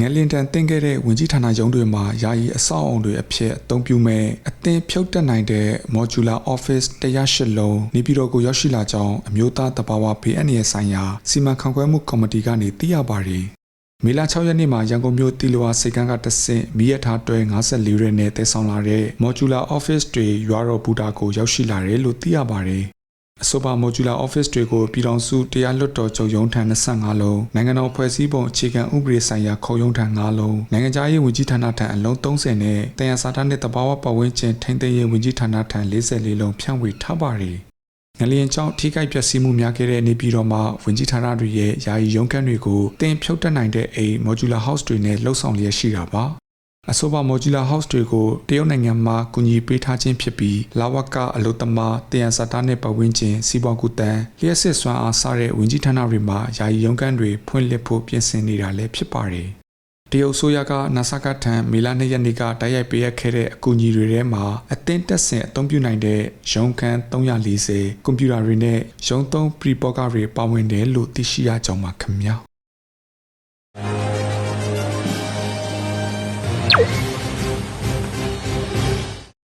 ငလင်တန်တင်ခဲ့တဲ့ဝင်ကြီးဌာနရုံးတွေမှာယာယီအဆောက်အုံတွေအဖြစ်အသုံးပြုမဲ့အသင်းဖြုတ်တက်နိုင်တဲ့ modular office 108လုံးနေပြည်တော်ကိုရောက်ရှိလာကြောင်းအမျိုးသားတဘာဝဘေးအန္တရာယ်ဆိုင်ရာစီမံခန့်ခွဲမှုကော်မတီကနေသိရပါတယ်။မေလ6ရက်နေ့မှာရန်ကုန်မြို့တီလိုဝါစိတ်ကန်းကတဆင့်မိရထားတွဲ54ရဲနဲ့တည်ဆောင်လာတဲ့ modular office တွေရွာတော်ဘူတာကိုရောက်ရှိလာတယ်လို့သိရပါတယ်။ အဆိုပါ modular office တွေကိုပြည်ထောင်စုတရားလွတ်တော်ချုပ်ရုံးထံ25လုံးနိုင်ငံတော်ဖွဲ့စည်းပုံအခြေခံဥပဒေဆိုင်ရာခုံရုံးထံ5လုံးနိုင်ငံခြားရေးဝန်ကြီးဌာနထံအလုံး30နဲ့တရားစာတမ်းနဲ့တဘာဝပတ်ဝန်းကျင်ထိန်းသိမ်းရေးဝန်ကြီးဌာနထံ44လုံးဖြန့်ဝေထားပါတယ်ငလျင်ကြောင့်ထိခိုက်ပျက်စီးမှုများခဲ့တဲ့နေပြည်တော်မှာဝင်ကြီးဌာနတွေရဲ့ယာယီရုံးခန်းတွေကိုတင်ဖြုတ်တက်နိုင်တဲ့အိမ် modular house တွေနဲ့လှုပ်ဆောင်လျက်ရှိတာပါ အဆိုပါ modular house တွေကိုတရုတ်နိုင်ငံမှကူညီပေးထားခြင်းဖြစ်ပြီးလာဝကအလုတ္တမတယံစတာနဲ့ပတ်ဝန်းကျင်စီးပွားကူတန်းလျှက်စစ်စွမ်းအားစတဲ့ဝင်ကြီးဌာနတွေမှာယာယီရုံးခန်းတွေဖွင့်လှစ်ဖို့ပြင်ဆင်နေတာလည်းဖြစ်ပါတယ်တရုတ်ဆိုရကနာဆာကထံမေလ2ရက်နေ့ကတိုက်ရိုက်ပေးအပ်ခဲ့တဲ့အကူအညီတွေထဲမှာအသင်းတက်ဆင်အသုံးပြုနိုင်တဲ့ရုံးခန်း340ကွန်ပျူတာတွေနဲ့ရုံးသုံး pre-program တွေပါဝင်တယ်လို့သိရှိရကြောင်းပါခင်ဗျာ life!